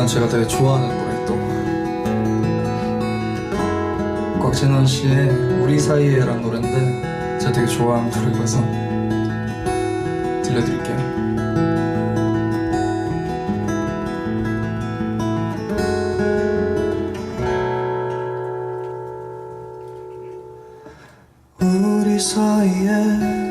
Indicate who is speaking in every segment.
Speaker 1: 이건 제가 되게 좋아하는 노래 또 곽진원 씨의 우리 사이에란 노래인데 제가 되게 좋아하는 노래라서 들려드릴게요. 우리 사이에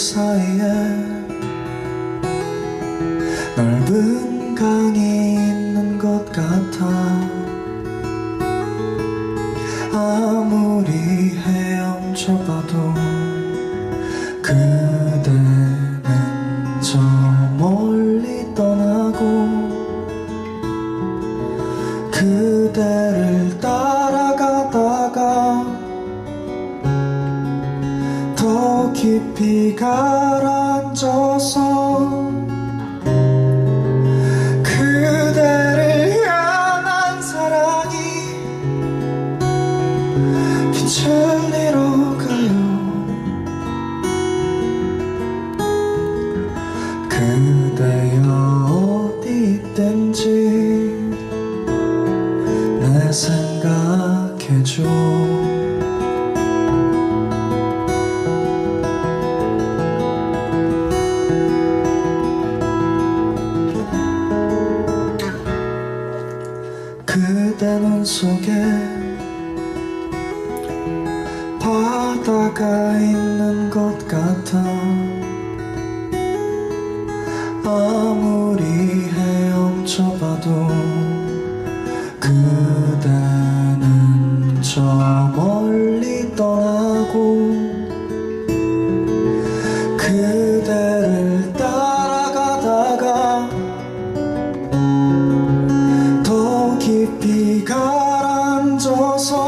Speaker 1: 사이에 넓은 강이 있는 것 같아. 아무리 헤엄쳐봐도 그대는 저 멀리 떠나고 그대를 따라가다가 더 깊이 가라앉아서 그대를 향한 사랑이 빛을 잃어가요. 그대여 어디 있든지 내 생각해줘 그대 눈 속에 바다가 있는 것 같아. 아무리 헤엄쳐봐도 그대는 저멀 가라앉아서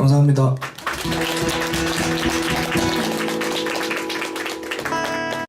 Speaker 1: 감사합니다.